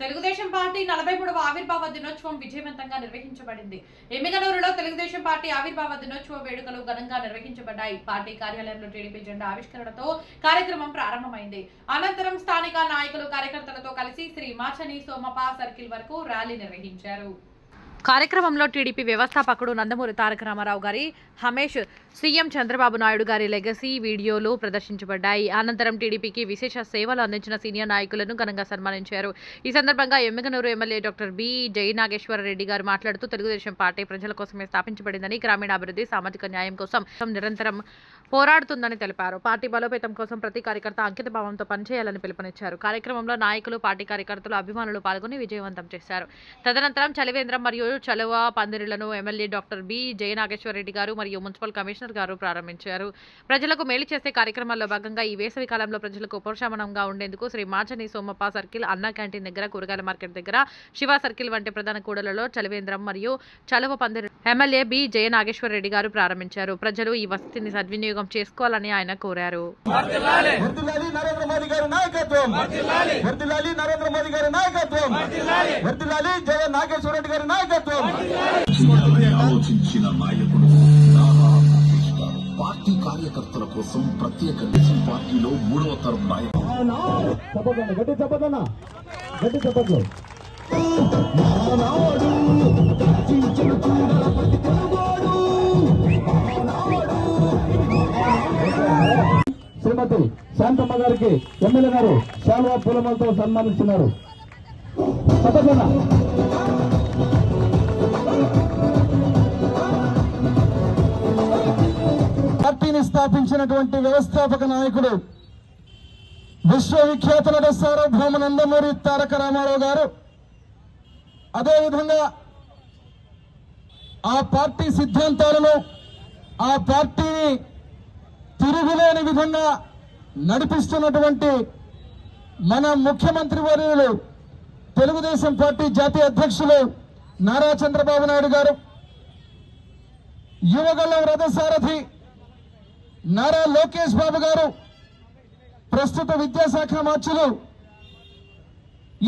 Telugu Desam party నలభై మూడవ ఆవిర్భావ దినోత్సవం విజయవంతంగా నిర్వహించబడింది. ఎమ్మిగనూరులో తెలుగుదేశం పార్టీ ఆవిర్భావ దినోత్సవ వేడుకలు ఘనంగా నిర్వహించబడ్డాయి. పార్టీ కార్యాలయంలో టీడీపీ జెండా ఆవిష్కరణతో కార్యక్రమం ప్రారంభమైంది. అనంతరం స్థానిక నాయకులు కార్యకర్తలతో కలిసి శ్రీ మాచని సోమపా సర్కిల్ వరకు ర్యాలీ నిర్వహించారు. కార్యక్రమంలో టీడీపీ వ్యవస్థాపకుడు నందమూరి తారక రామారావు గారి హమేష్ సీఎం చంద్రబాబు నాయుడు గారి లెగసీ వీడియోలు ప్రదర్శించబడ్డాయి. అనంతరం టీడీపీకి విశేష సేవలు అందించిన సీనియర్ నాయకులను ఘనంగా సన్మానించారు. ఈ సందర్భంగా Emmiganur MLA doctor B. Jaya Nageswara Reddy గారు మాట్లాడుతూ తెలుగుదేశం పార్టీ ప్రజల కోసమే స్థాపించబడిందని గ్రామీణాభివృద్ధి సామాజిక న్యాయం కోసం నిరంతరం పోరాడుతుందని తెలిపారు. పార్టీ బలోపేతం కోసం ప్రతి కార్యకర్త అంకిత భావంతో పనిచేయాలని పిలుపునిచ్చారు. కార్యక్రమంలో నాయకులు పార్టీ కార్యకర్తలు అభిమానులు పాల్గొని విజయవంతం చేశారు. తదనంతరం చలివేంద్రం మరియు చలువ పందిరులను ఎమ్మెల్యే డాక్టర్ బి. జయనాగేశ్వరరెడ్డి గారు మరియు మున్సిపల్ కమిషనర్ గారు ప్రారంభించారు. ప్రజలకు మేలు చేసే కార్యక్రమాల్లో భాగంగా ఈ వేసవి కాలంలో ప్రజలకు ఉపశమనంగా ఉండేందుకు శ్రీ మాచని సోమప్ప సర్కిల్ అన్నా క్యాంటీన్ దగ్గర కూరగాయల మార్కెట్ దగ్గర శివ సర్కిల్ వంటి ప్రధాన కూడలలో చలివేంద్రం మరియు చలువ పందిరు ఎమ్మెల్యే బి. జయనాగేశ్వరరెడ్డి గారు ప్రారంభించారు. ప్రజలు ఈ వసతిని సద్వినియోగం చేసుకోవాలని ఆయన కోరారు. నరేంద్ర మోదీ గారి నాయకత్వం. నరేంద్ర మోదీ గారి నాయకత్వం. జగన్ నాగేశ్వర రెడ్డి గారి నాయకత్వం. ఆలోచించిన నాయకుడు పార్టీ కార్యకర్తల కోసం ప్రత్యేక దేశం పార్టీలో మూడవ తరం నాయకుడు. గట్టి చెప్పదన్నా గట్టి చెప్పట్లు శ్రీమతి శాంతమ్మ గారికి ఎమ్మెల్యే గారు శాల్వా పూలమలతో సన్మానిస్తున్నారు చెప్పదన్నా స్థాపించినటువంటి వ్యవస్థాపక నాయకుడు విశ్వవిఖ్యాత నట సార్వభౌమ నందమూరి తారక రామారావు గారు. అదేవిధంగా ఆ పార్టీ సిద్ధాంతాలను ఆ పార్టీని తిరుగులేని విధంగా నడిపిస్తున్నటువంటి మన ముఖ్యమంత్రి వర్యులు తెలుగుదేశం పార్టీ జాతీయ అధ్యక్షులు నారా చంద్రబాబు నాయుడు గారు. యువగలం రథసారథి నారా లోకేష్ బాబు గారు ప్రస్తుత విద్యాశాఖ మంత్రులు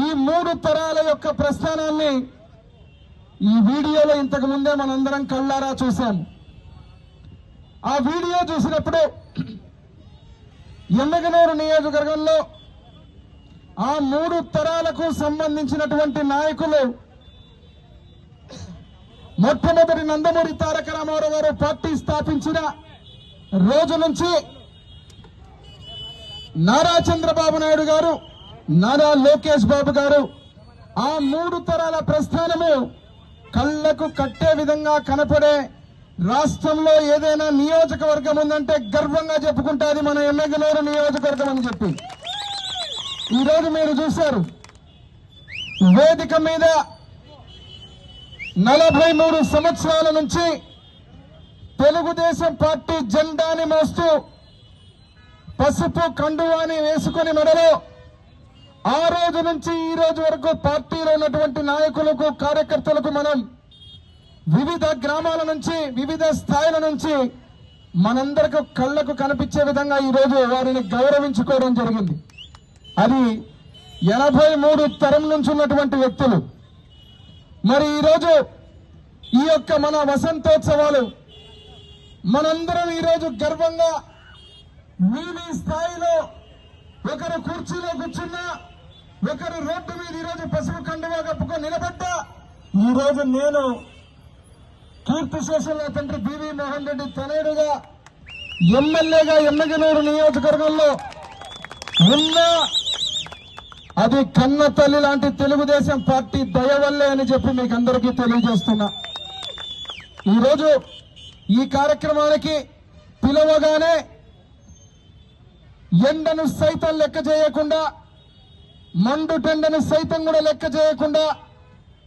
ఈ మూడు తరాల యొక్క ప్రస్థానాన్ని ఈ వీడియోలో ఇంతకు ముందే మనందరం కళ్ళారా చూశాం. ఆ వీడియో చూసినప్పుడు ఎమ్మగనూరు నియోజకవర్గంలో ఆ మూడు తరాలకు సంబంధించినటువంటి నాయకులు మొట్టమొదటి నందమూరి తారక రామారావు గారు పార్టీ స్థాపించిన రోజు నుంచి నారా చంద్రబాబు నాయుడు గారు నారా లోకేష్ బాబు గారు ఆ మూడు తరాల ప్రస్థానము కళ్ళకు కట్టే విధంగా కనపడే రాష్ట్రంలో ఏదైనా నియోజకవర్గం ఉందంటే గర్వంగా చెప్పుకుంటాది మన ఎమ్మెగనూరు నియోజకవర్గం అని చెప్పి. ఈరోజు మీరు చూశారు. వేదిక మీద నలభై మూడు సంవత్సరాల నుంచి తెలుగుదేశం పార్టీ జెండాని మోస్తూ పసుపు కండువాని వేసుకుని మెడలో ఆ రోజు నుంచి ఈ రోజు వరకు పార్టీలో ఉన్నటువంటి నాయకులకు కార్యకర్తలకు మనం వివిధ గ్రామాల నుంచి వివిధ స్థాయిల నుంచి మనందరికి కళ్ళకు కనిపించే విధంగా ఈ రోజు వారిని గౌరవించుకోవడం జరిగింది. అది ఎనభై మూడు తరం నుంచి ఉన్నటువంటి వ్యక్తులు. మరి ఈరోజు ఈ యొక్క మన వసంతోత్సవాలు మనందరం ఈరోజు గర్వంగా మీ మీ స్థాయిలో ఒకరు కుర్చీలో కూర్చున్నా ఒకరు రోడ్డు మీద ఈరోజు పసుపు కండువా కప్పుకొని నిలబడ్డా ఈరోజు నేను కీర్తి శేషంలో తండ్రి బివి మోహన్ రెడ్డి తనయుడుగా ఎమ్మెల్యేగా ఎమ్మగినూరు నియోజకవర్గంలో ఉన్నా అది కన్న తల్లి లాంటి తెలుగుదేశం పార్టీ దయవల్లే అని చెప్పి మీకు అందరికీ తెలియజేస్తున్నా. ఈరోజు ఈ కార్యక్రమానికి పిలవగానే ఎండను సైతం లెక్క చేయకుండా మండుటెండను సైతం కూడా లెక్క చేయకుండా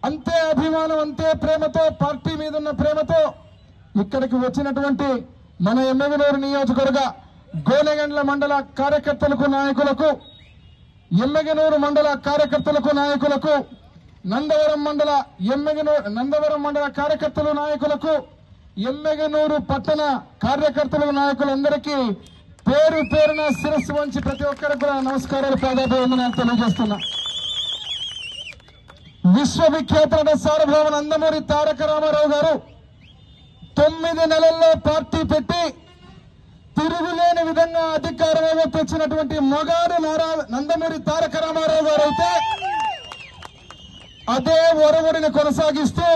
అంతే అభిమానం అంతే ప్రేమతో పార్టీ మీద ఉన్న ప్రేమతో ఇక్కడికి వచ్చినటువంటి మన ఎమ్మెగనూరు నియోజకవర్గ గోనెగండ్ల మండల కార్యకర్తలకు నాయకులకు ఎమ్మెగనూరు మండల కార్యకర్తలకు నాయకులకు నందవరం మండల ఎమ్మెగనూరు నందవరం మండల కార్యకర్తలు నాయకులకు ఎమ్మెగనూరు పట్టణ కార్యకర్తలు నాయకులందరికీ పేరు పేరున శిరస్సు వంచి ప్రతి ఒక్కరికి కూడా నమస్కారాలు పాదాభివందనాలు తెలియజేస్తున్నా. విశ్వవిఖ్యాత సార్వభౌమ నందమూరి తారక రామారావు గారు తొమ్మిది నెలల్లో పార్టీ పెట్టి తిరుగులేని విధంగా అధికారంలో తెచ్చినటువంటి మొగాడు నారా నందమూరి తారక రామారావు గారు అయితే అదే ఒరవడిని కొనసాగిస్తూ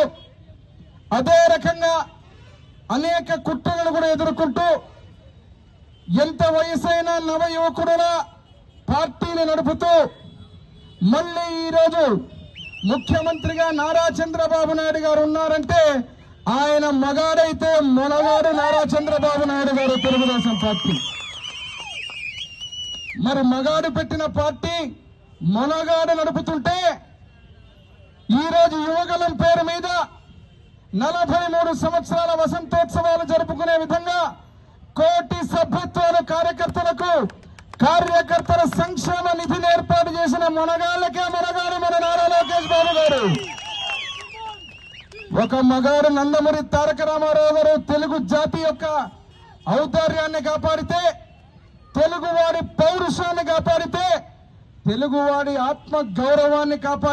అదే రకంగా అనేక కుట్రలను కూడా ఎదుర్కొంటూ ఎంత వయసైనా నవ యువకుడునా పార్టీని నడుపుతూ మళ్ళీ ఈరోజు ముఖ్యమంత్రిగా నారా చంద్రబాబు నాయుడు గారు ఉన్నారంటే ఆయన మగాడైతే మొనగాడు నారా చంద్రబాబు నాయుడు గారు తెలుగుదేశం పార్టీ. మరి మగాడు పెట్టిన పార్టీ మొనగాడు నడుపుతుంటే ఈరోజు యువగలం పేరు మీద నలభై మూడు సంవత్సరాల వసంతోత్సవాలు జరుపుకునే విధంగా కోటి సభ్యత్వాలు కార్యకర్తలకు కార్యకర్తల సంక్షేమ నిధిని ఏర్పాటు చేసిన మొనగాళ్ళకే మనగాడు మన నారా లోకేష్ బాబు గారు. ఒక మగాడు నందమూరి తారక రామారావు గారు తెలుగు జాతి యొక్క ఔదార్యాన్ని కాపాడితే తెలుగువాడి పౌరుషాన్ని కాపాడితే తెలుగువాడి ఆత్మ గౌరవాన్ని కాపాడి